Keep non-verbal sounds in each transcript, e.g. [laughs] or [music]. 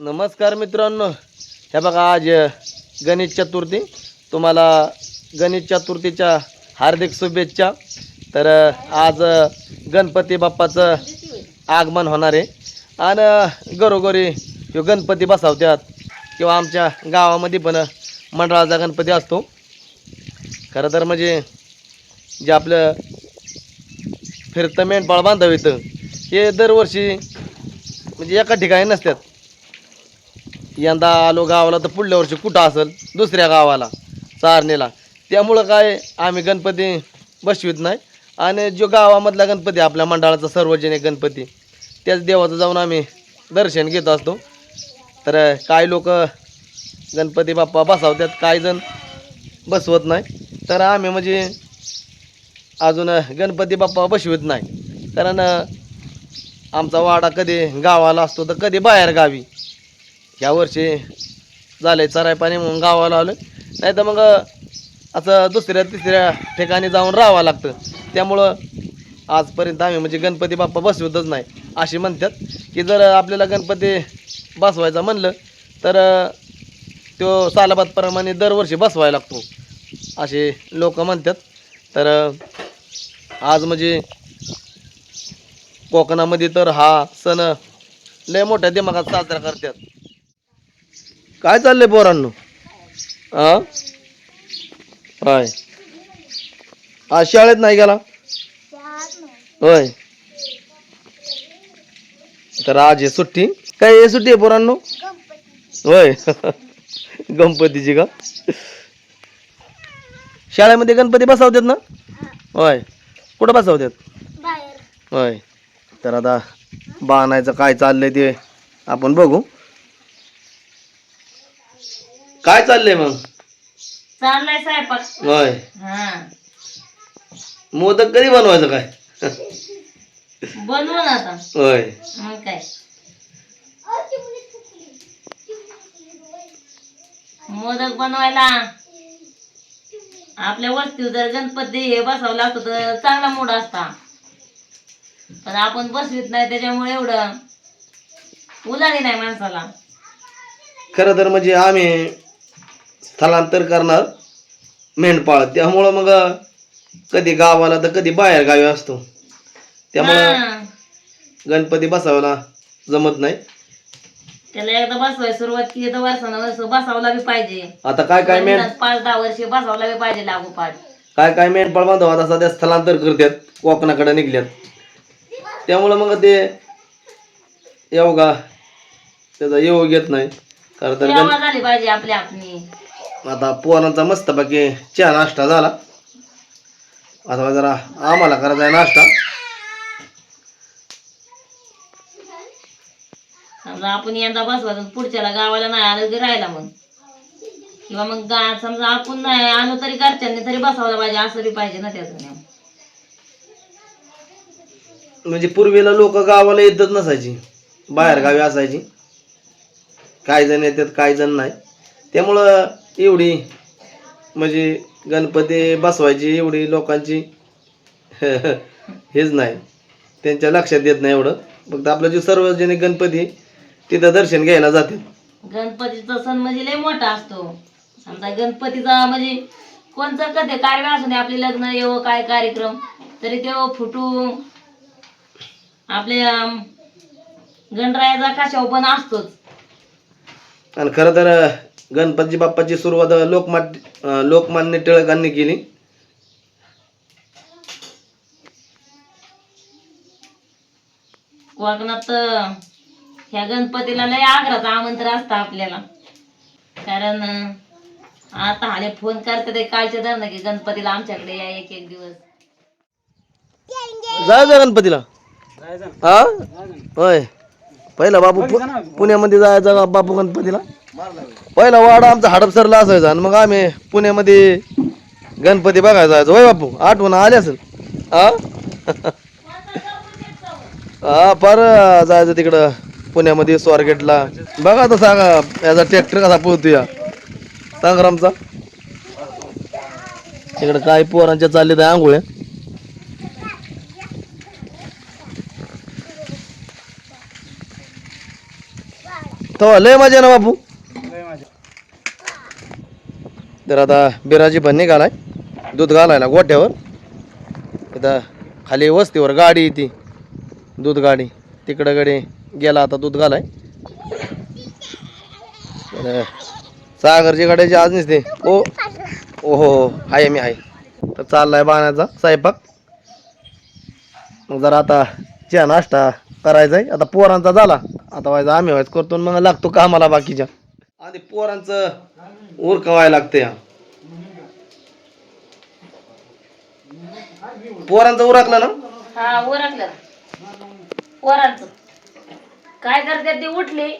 नमस्कार मित्रांनो. हे बघा आज गणेश चतुर्थी. तुम्हाला गणेश चतुर्थीच्या हार्दिक शुभेच्छा. तर आज गणपती बाप्पाचं आगमन होणार आहे. आणि घरोघरी ह्यो गणपती बसावत्यात. किंवा आमच्या गावामध्ये पण मंडळाचा गणपती असतो. खरं तर म्हणजे जे आपलं फिरतं मेंढपाळ बांधव येतं हे दरवर्षी म्हणजे एका ठिकाणी नसतात यंदा आलो गावाला तर पुढल्या वर्षी कुठं असेल? दुसऱ्या गावाला चारणीला त्यामुळं काय आम्ही गणपती बसवीत नाही. आणि जो गावामधला गणपती आपल्या मंडळाचा सार्वजनिक गणपती त्याच देवाचं जाऊन आम्ही दर्शन घेत असतो. तर काही लोक गणपती बाप्पा बसावतात काही जण बसवत नाही. तर आम्ही म्हणजे अजून गणपती बाप्पा बसवत नाही. कारण आमचा वाडा कधी गावाला असतो तर कधी बाहेर गावी ह्या वर्षी झाले चराय पाणी म्हणून गावाला आलं नाही तर मग असं दुसऱ्या तिसऱ्या ठिकाणी जाऊन राहावं लागतं. त्यामुळं आजपर्यंत आम्ही म्हणजे गणपती बाप्पा बसवतच नाही अशी म्हणतात. की जर आपल्याला गणपती बसवायचा म्हणलं तर तो सालाबादप्रमाणे दरवर्षी बसवायला लागतो असे लोक म्हणतात. तर आज म्हणजे कोकणामध्ये तर हा सण लय मोठ्या दिमागात साजरा करतात. काय चाललंय पोरांनो? हा होय. आज शाळेत नाही गेला? होय. तर आज आहे सुट्टी. काय आहे सुट्टी आहे पोरांनो? होय. गणपतीची का? शाळेमध्ये गणपती बसवतात ना? होय. कुठं बसवतात? होय. तर आता बाणायचं काय चाललंय ते आपण बघू. काय चाललंय मग? चाललाय स्वयंपाक. होय. हा. मोदक कधी बनवायचं काय? बनवून आता. होय. मग काय? मोदक बनवायला. आपल्या वस्तीवर जर गणपती हे बसवला असतो तर चांगला मूड असता. पण आपण बसवीत नाही त्याच्यामुळे एवढं उलाढी नाही माणसाला. खरं तर म्हणजे आम्ही स्थलांतर करणार मेंढपाळ. त्यामुळं मग कधी गावाला तर कधी बाहेर गावी असतो. त्यामुळं हा. गणपती बसावला जमत नाही. त्याला एकदा बसवाय सुरुवात केली तर वर्षानं वर्ष बसावला बी पाहिजे. आता काय काय मेंढ पाच दहा वर्ष बसावला बी पाहिजे लागोपाठ. काय काय मेंढपाळ बांधव आता सध्या स्थलांतर करतात कोकणाकडे निघल्यात. त्यामुळं मग ते योगा त्याचा योग येत नाही. खरं तर गण सेवा झाली पाहिजे आपली आपली. आता पोरांचा मस्तपैकी चहा नाश्ता झाला. आता जरा आम्हाला करायचा आहे नाश्ता. आपण यंदा बसवायचं पुढच्याला गावाला नाही आलं की राहिला मग. किंवा मग गा समजा आपण नाही आलो तरी घरच्यांनी तरी बसावलं पाहिजे असं बी पाहिजे ना त्याचं. म्हणजे पूर्वीला लोक गावाला येतच नसायची. बाहेर गावी असायची. काही जण येतात काही जण नाही. त्यामुळं एवढी म्हणजे गणपती बसवायची एवढी लोकांची [laughs] हेच नाही. त्यांच्या लक्षात येत नाही एवढं. फक्त आपलं जे सार्वजनिक गणपती तिथं दर्शन घ्यायला जाते गणपतीचा सण म्हणजे लय मोठा असतो. समजा गणपतीचा म्हणजे कोणतं कधी कार्य असू दे आपले लग्न येव काय कार्यक्रम तरी तो फुटू आपल्या गणरायाचा काशाव पण असतोच. आणि खरं तर गणपती बाप्पाची सुरुवात लोकमान्य लोकमान्य टिळकांनी केली. कोकणात ह्या गणपतीला लय आग्राचं आमंत्रण असतं आपल्याला. कारण आता हाले फोन करते ते कालच्या धरणं की गणपतीला आमच्याकडे या एक एक दिवस. जायचं गणपतीला. हा? होय. पहिला बापू पु- पुण्यामध्ये जायचा बापू गणपतीला? पहिला वाडा आमचा हडपसरला असायचा आणि मग आम्ही पुण्यामध्ये गणपती बघायला जायचो. होय बापू आठवण आली असेल. हा हा पर जायचं तिकडं पुण्यामध्ये स्वारगेटला. बघा आता सांगा याचा ट्रॅक्टर कसा पोहतो या संग्रामचा तिकडं काय पोरांच्या चालले तर आंघोळ्या. तो लय मजा ना बापू. तर आता बिराजी पण निघालाय. दूध घालायला गोठ्यावर. इथं खाली वस्तीवर गाडी येते दूध गाडी. तिकडं गेला आता दूध घालाय. तर सागरची गाड्याची आज नसते. ओ ओहो आहे हो, मी आहे तर चाललाय बाण्याचा स्वयंपाक. मग जरा आता चहा नाश्ता करायचा आहे आता पोरांचा झाला. आता व्हायचा आम्ही व्हायचं करतो मग लागतो कामाला बाकीच्या. आधी पोरांचं उरकवायला लागते या. पोरांचं उरकलं ना? हा ओरखलं पोरांचं. काय करतात ती उठली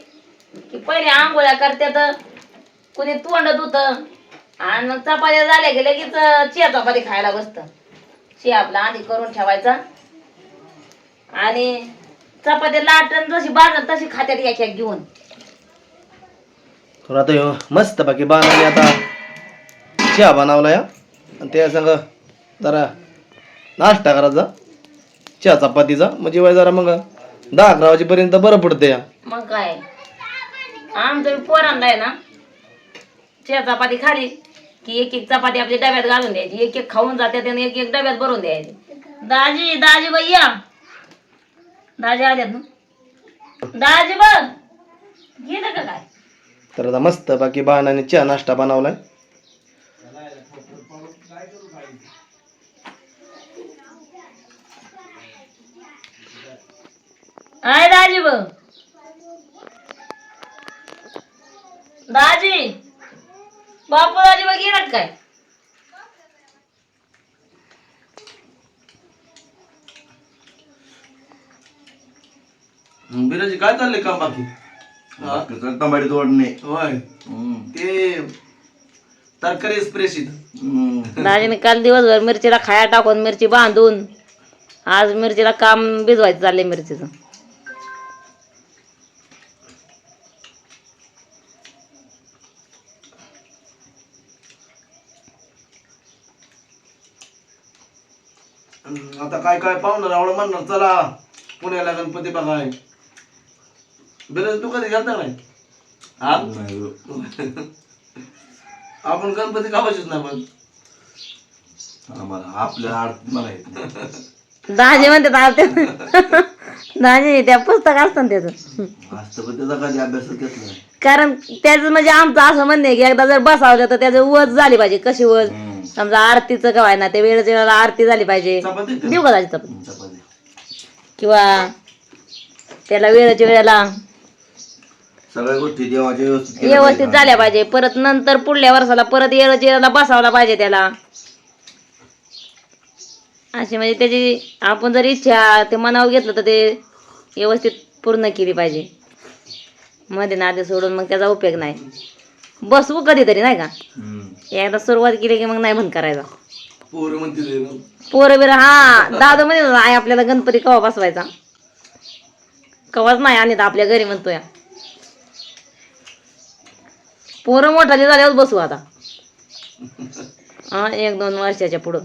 की पहिले आंघोळ्या करतात कुणी तोंड धुत आणि मग चपात्या झाल्या की लगेच चिया चपाती खायला बसतं. चिया आपला आधी करून ठेवायचा. आणि चपाती लाटण जशी बाजन तशी खात्यात एक एक घेऊन. तर आता मस्त बाकी बाणाने आता चहा बनवला या आणि त्या सांग जरा नाश्ता करायचा. चहा चपातीचा. म्हणजे वय जरा मग दहा अकरा वाजेपर्यंत बरं पडतं या मग काय? आमचं बी पोरांना आहे ना चहा चपाती खाली की एक एक चपाती आपल्या डब्यात घालून द्यायची. एक एक खाऊन जाते आणि एक एक डब्यात भरून द्यायची. दाजी दाजी बाई या. दाजी आल्यात ना? दाजी बघ गेलं का काय? तर आता मस्त बाकी बाणाने चहा नाश्ता बनवलाय. आहे दाजी बघ. दाजी बापू दाजी बघ गेलं काय? बिराजी काय चाललंय काम बाकी? टमाटे तोडणे होय. ते तरकारी स्प्रेशीत दाजीने काल दिवसभर मिरचीला खाया टाकून मिरची बांधून आज मिरचीला काम भिजवायचं चाललंय मिरचीचं. आता काय काय पाहुणार आवडं म्हणणार चला. पुण्याला गणपती बघाय. बिराज तू कधी गेलता नाही हा [laughs] आपण गणपती का बसत नाही पण आम्हाला आपल्या आड मला येत नाही. दाजी म्हणते आता [laughs] दाजी त्या पुस्तक असतं ना त्याचं असतं पण त्याचा कधी अभ्यासच घेतला नाही. कारण त्याचं म्हणजे आमचं असं म्हणणं आहे की एकदा जर बसावलं तर त्याचं वज झाली पाहिजे कशी वज हम्म. समजा आरतीचं काय ना त्या वेळेच्या वेळेला आरती झाली पाहिजे चपाती? देऊ का दाजी चपाती? हम्म, चपाती किंवा त्याला वेळेच्या वेळेला सगळ्या गोष्टी देवाच्या व्यवस्थित केल्या व्यवस्थित पाहिजे. झाल्या पाहिजे. परत नंतर पुढल्या वर्षाला परत वेळेला बसावला पाहिजे त्याला. अशी म्हणजे त्याची आपण जर इच्छा ते मनावर घेतलं तर ते व्यवस्थित पूर्ण केली पाहिजे. मध्ये नादे सोडून मग त्याचा उपयोग नाही. बसवू कधीतरी नाही का? हम्म. एकदा सुरुवात केली की मग नाही बंद करायचा. पोरं म्हणते ते ना. पोरं बिरं हा दादा म्हणे आई आपल्याला गणपती कवा बसवायचा? कवाच नाही आणि आपल्या घरी म्हणतो या पोरं मोठाली झाल्यावर बसू आता. हा एक दोन वर्षाच्या पुढं.